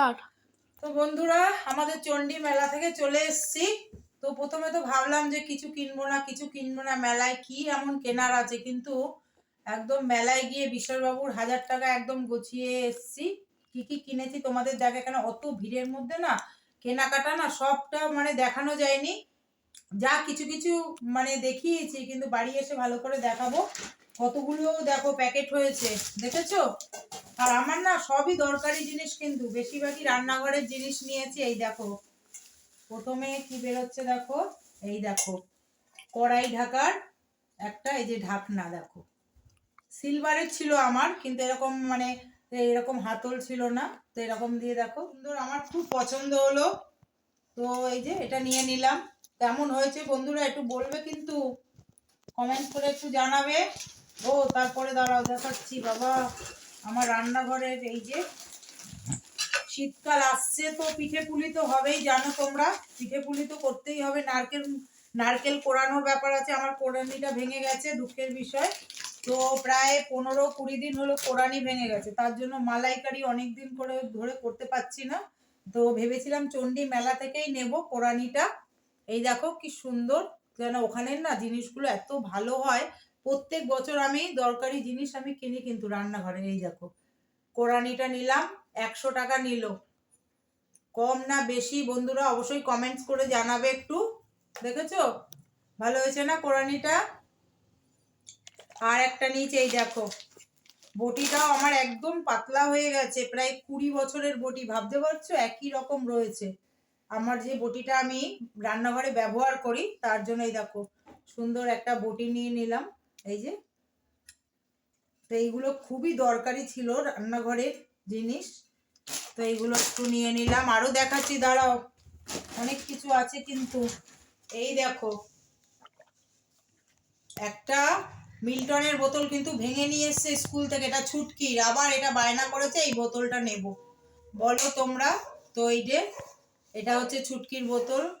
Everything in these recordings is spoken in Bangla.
স্টার্ট তো বন্ধুরা, আমাদের চণ্ডী মেলা থেকে চলে এসছি। তো প্রথমে তো ভাবলাম যে কিছু কিনবো না, কিছু কিনবো না, মেলায় কি এমন কেনার আছে? কিন্তু একদম মেলায় গিয়ে বিশ্বরবাবুর হাজার টাকা একদম গুছিয়ে এসছি। কি কি কিনেছি তোমাদের জায়গায়? কেন অত ভিড়ের মধ্যে না, কেনাকাটা না সবটা মানে দেখানো যায়নি। যা কিছু কিছু মানে দেখিয়েছি, কিন্তু বাড়ি এসে ভালো করে দেখাবো। কতগুলো দেখো প্যাকেট হয়েছে, দেখেছ? আর আমার না সবই দরকারি জিনিস কিন্তু, বেশিরভাগই রান্নাঘরের জিনিস নিয়েছি, এই দেখো। প্রথমে কি বেরোচ্ছে দেখো? এই দেখো, কড়াই ঢাকার একটা, এই যে ঢাকনা দেখো। সিলভারের ছিল আমার, কিন্তু এরকম মানে এরকম হাতল ছিল না, তো এরকম দিয়ে দেখো। সুন্দর, আমার খুব পছন্দ হলো। তো এই যে এটা নিয়ে নিলাম। কেমন হয়েছে বন্ধুরা একটু বলবে কিন্তু? কমেন্ট করে একটু জানাবে। ও, তারপরে দাঁড়াও দেখাচ্ছি, বাবা। আমার রান্নাঘরের এই যে শীতকাল আসছে তো, পিঠে পুলি তো হবেই, জানো তোমরা। পিঠে পুলি তো করতেই হবে। নারকেল নারকেল কোরানোর ব্যাপার আছে, আমার কোরানিটা ভেঙে গেছে, দুঃখের বিষয়। তো প্রায় পনেরো কুড়ি দিন হলো কোরানি ভেঙে গেছে। তার জন্য মালাইকারি অনেক দিন করে ধরে করতে পারছি না। তো ভেবেছিলাম চণ্ডী মেলা থেকেই নেব কোরানিটা। এই দেখো কি সুন্দর, যেন ওখানের না জিনিসগুলো এত ভালো হয়। প্রত্যেক বছর আমি দরকারি জিনিস আমি কিনি কিন্তু রান্নাঘরে, এই দেখো। কোরানিটা নিলাম, একশো টাকা নিল। কম না বেশি, বন্ধুরা অবশ্যই কমেন্টস করে জানাবে একটু। দেখেছ? ভালো হয়েছে না কোরানিটা? আর একটা নিচে এই দেখো। বটিটাও আমার একদম পাতলা হয়ে গেছে, প্রায় কুড়ি বছরের বটি, ভাবতে পারছ? একই রকম রয়েছে। আমার যে বটিটা আমি রান্নাঘরে ব্যবহার করি, তার জন্য এই দেখো, সুন্দর একটা বটি নিয়ে নিলাম, এই যে। তো এইগুলো খুবই দরকারি ছিল রান্নাঘরের জিনিস, তো এইগুলো একটু নিয়ে নিলাম। আরও দেখাচ্ছি, দাঁড়াও, অনেক কিছু আছে কিন্তু। এই দেখো, একটা মিল্টনের বোতল কিন্তু ভেঙে নিয়ে এসছে স্কুল থেকে, এটা ছুটকির, আবার এটা বায়না করেছে, এই বোতলটা নেব। বলো তোমরা, তো এই যে এটা হচ্ছে ছুটকির বোতল।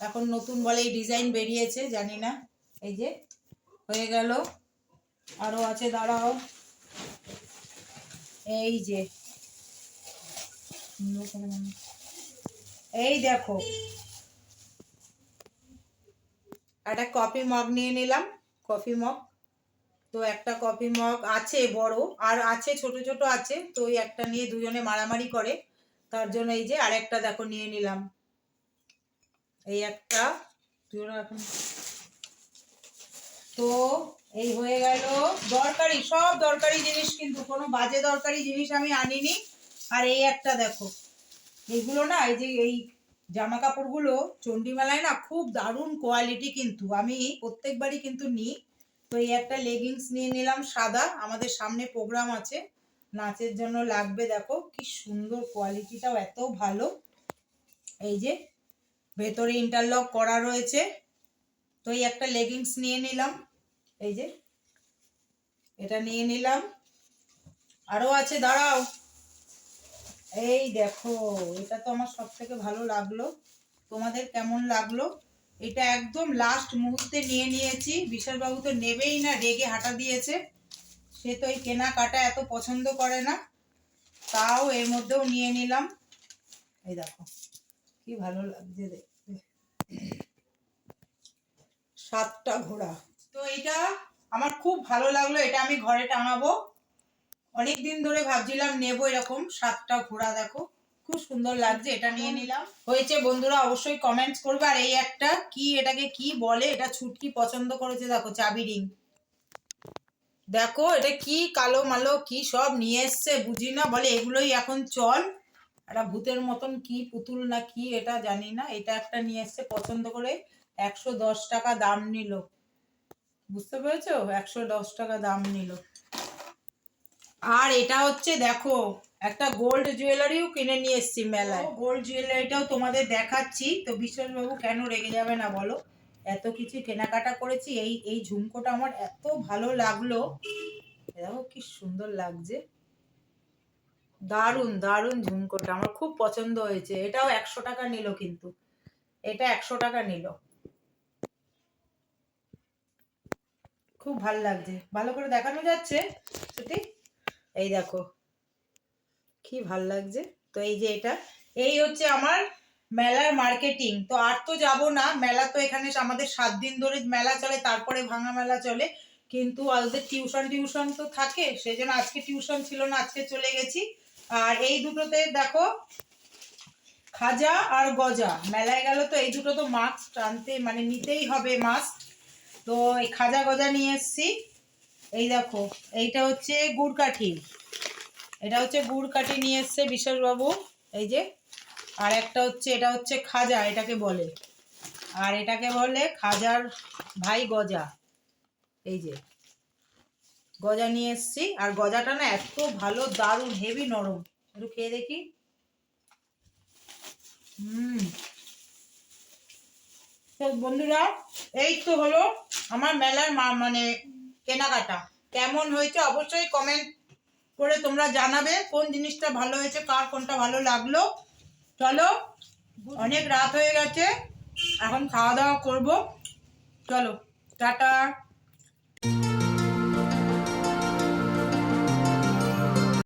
এখন নতুন বলে এই ডিজাইন বেরিয়েছে, জানি না। এই যে, হয়ে গেল। আরও আছে, দাঁড়াও। এই যে। এই দেখো। একটা কফি মগ নিয়ে নিলাম, কফি মগ। তো একটা কফি মগ আছে বড়, আর আছে, ছোট ছোট আছে। তো ওই একটা নিয়ে দুজনে মারামারি করে। তার জন্য এই যে আরেকটা দেখো নিয়ে নিলাম। এই একটা তো এই হয়ে গেল দরকারি, সব দরকারি জিনিস কিন্তু, কোনো বাজে দরকারি জিনিস আমি আনিনি। আর এই একটা দেখো, এইগুলো না, এই যে এই জামা কাপড়গুলো চণ্ডীমেলায় না খুব দারুণ কোয়ালিটি কিন্তু, আমি প্রত্যেকবারই কিন্তু নিই। তো এই একটা লেগিংস নিয়ে নিলাম সাদা, আমাদের সামনে প্রোগ্রাম আছে। নাচের জন্য লাগবে, দেখো কি সুন্দর কোয়ালিটিটাও এত ভালো। এই যে ভেতরে ইন্টারলক করা রয়েছে, তো এই একটা লেগিংস নিয়ে নিলাম। এই যে এটা নিয়ে নিলাম। আরও আছে, দাঁড়াও। এই দেখো, এটা তো আমার সব থেকে ভালো লাগল। তোমাদের কেমন লাগল? এটা একদম লাস্ট মুহূর্তে নিয়ে নিয়েছি। বিশালবাবু তো নেবেই না, রেগে হাঁটা দিয়েছে। সে তো এই কেনাকাটা এত পছন্দ করে না। তাও এর মধ্যেও নিয়ে নিলাম। এই দেখো, কি ভালো লাগছে দেখতে। সাতটা ঘোড়া তো এটা আমার খুব ভালো লাগল, এটা আমি ঘরে টাঙাবো। অনেক দিন ধরে ভাবছিলাম নেব এরকম সাতটা ঘোড়া দেখো। খুব সুন্দর লাগছে, এটা নিয়ে নিলাম। হয়েছে বন্ধুরা, অবশ্যই কমেন্টস করবে। আর এই একটা কি, এটাকে কি বলে? এটা ছুটকি পছন্দ করেছে, দেখো, চাবি রিং দেখো, এটা কি কালো মালো, কি সব নিয়ে এসছে, বুঝি না, বলে এগুলোই এখন চল। একটা ভূতের মতন কি পুতুল না কি, এটা জানি না, এটা একটা নিয়ে এসছে পছন্দ করে, একশো দশ টাকা দাম নিল। বুঝতে পেরেছ? একশো দশ টাকা দাম নিল। আর এটা হচ্ছে, দেখো, একটা গোল্ড জুয়েলারিও কিনে নিয়ে এসছি মেলায়। গোল্ড জুয়েলারিটাও তোমাদের দেখাচ্ছি, তো বিশ্বাসবাবু কেন রেগে যাবে না বলো? এত কিছু কেনাকাটা করেছি, এই এই ঝুমকোটা আমার এত ভালো লাগল। দেখো কি সুন্দর লাগছে। দারুণ দারুণ ঝুমকোটা, আমার খুব পছন্দ হয়েছে। এটাও একশো টাকা নিল কিন্তু। এটা একশো টাকা নিল। খুব ভালো লাগছে। ভালো করে দেখানো যাচ্ছে? সত্যি? এই দেখো। কি ভালো লাগছে। তো এই যে এটা, এই হচ্ছে আমার মেলার মার্কেটিং। তো আর তো যাব না, মেলা তো এখানে আমাদের সাত দিন ধরে মেলা চলে, তারপরে ভাঙা মেলা চলে। কিন্তু ওদের টিউশন টিউশন তো থাকে সেই জন্য আজকে টিউশন ছিল না, আজকে চলে গেছি। আর এই দুটোতে দেখো, খাজা আর গজা, মেলায় গেল তো এই দুটো তো মাস্ক টানতে মানে নিতেই হবে মাস্ক তো এই খাজা, গজা নিয়ে এসছি। এই দেখো, এইটা হচ্ছে গুড়কাঠি। এটা হচ্ছে গুড়কাঠি নিয়ে এসছে বিশ্বাসবাবু এই যে। আর একটা হচ্ছে, এটা হচ্ছে খাজা, এটাকে বলে। আর এটাকে বলে খাজার ভাই গজা। এই যে, গজা নিয়ে এসছি। আর গজাটা না এত ভালো, দারুণ হেভি নরম। একটু খেয়ে দেখি। হুম। তো বন্ধুরা, এই তো হলো আমার মেলার মানে কেনাকাটা। কেমন হয়েছে অবশ্যই কমেন্ট করে তোমরা জানাবে, কোন জিনিসটা ভালো হয়েছে, কার কোনটা ভালো লাগল। চলো অনেক রাত হয়ে গেছে এখন খাওয়া দাওয়া করব। চলো টাটা।